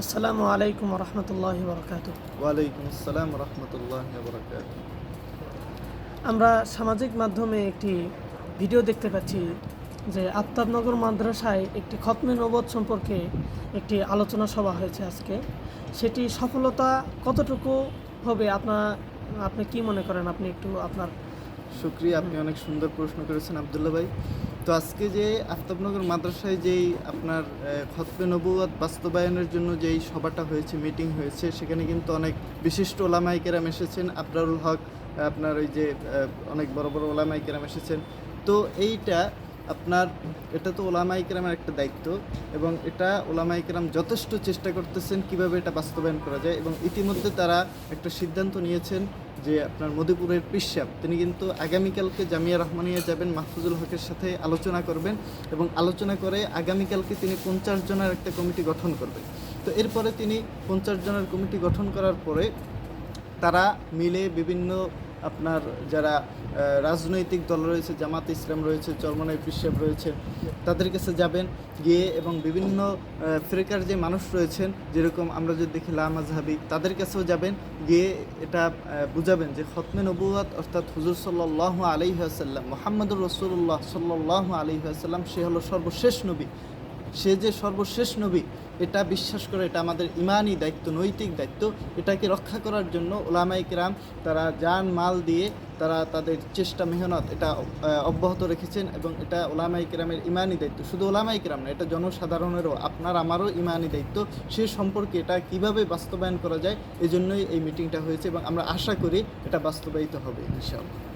আসসালামু আলাইকুম রহমতুল্লাহ বরকাত ওয়ালাইকুম আসসালাম রহমতুল্লাহ বরকাত আমরা সামাজিক মাধ্যমে একটি ভিডিও দেখতে পাচ্ছি যে আফতাবনগর মাদ্রাসায় একটি খতমে নবদ সম্পর্কে একটি আলোচনা সভা হয়েছে আজকে। সেটি সফলতা কতটুকু হবে আপনার আপনি কি মনে করেন? আপনি একটু আপনার শুক্রিয়া, আপনি অনেক সুন্দর প্রশ্ন করেছেন আবদুল্লা ভাই। তো আজকে যে আফতাবনগর মাদ্রাসায় যেই আপনার খতবে নবুয়াত বাস্তবায়নের জন্য যেই সভাটা হয়েছে মিটিং হয়েছে, সেখানে কিন্তু অনেক বিশিষ্ট ওলামাইকেরাম এসেছেন। আবরারুল হক, আপনার ওই যে অনেক বড় বড় ওলামাইকেরাম এসেছেন। তো এইটা আপনার, এটা তো ওলামাইকেরামের একটা দায়িত্ব এবং এটা ওলামাইকেরাম যথেষ্ট চেষ্টা করতেছেন কীভাবে এটা বাস্তবায়ন করা যায় এবং ইতিমধ্যে তারা একটা সিদ্ধান্ত নিয়েছেন যে আপনার মধুপুরের পিসাব তিনি কিন্তু আগামীকালকে জামিয়া রহমানিয়া যাবেন, মাহফুজুল হকের সাথে আলোচনা করবেন এবং আলোচনা করে আগামীকালকে তিনি পঞ্চাশ জনের একটা কমিটি গঠন করবেন। তো এরপরে তিনি পঞ্চাশ জনের কমিটি গঠন করার পরে তারা মিলে বিভিন্ন আপনার যারা রাজনৈতিক দল রয়েছে, জামাত ইসলাম রয়েছে, চরমনাই পিসাব রয়েছে, তাদের কাছে যাবেন, গিয়ে এবং বিভিন্ন ফ্রেকার যে মানুষ রয়েছেন, যেরকম আমরা যদি দেখি লামাজহাবি তাদের কাছেও যাবেন, গিয়ে এটা বুঝাবেন যে খতমে নবুয়াত অর্থাৎ হুজুর সাল্লাহ আলি আসাল্লাম মোহাম্মদুর রসুল্লাহ সাল্লাহ আলি আসাল্লাম সে হলো সর্বশেষ নবী। সে যে সর্বশেষ নবী এটা বিশ্বাস করে, এটা আমাদের ইমানই দায়িত্ব, নৈতিক দায়িত্ব। এটাকে রক্ষা করার জন্য ওলামাই কিরাম তারা যান মাল দিয়ে তারা তাদের চেষ্টা, মেহনত এটা অব্যাহত রেখেছেন এবং এটা ওলামাই কিরামের ইমানই দায়িত্ব। শুধু ওলামাই কিরাম না, এটা জনসাধারণেরও, আপনার, আমারও ইমানই দায়িত্ব। সে সম্পর্কে এটা কীভাবে বাস্তবায়ন করা যায় এই জন্যই এই মিটিংটা হয়েছে এবং আমরা আশা করি এটা বাস্তবায়িত হবে, ইনশাআল্লাহ।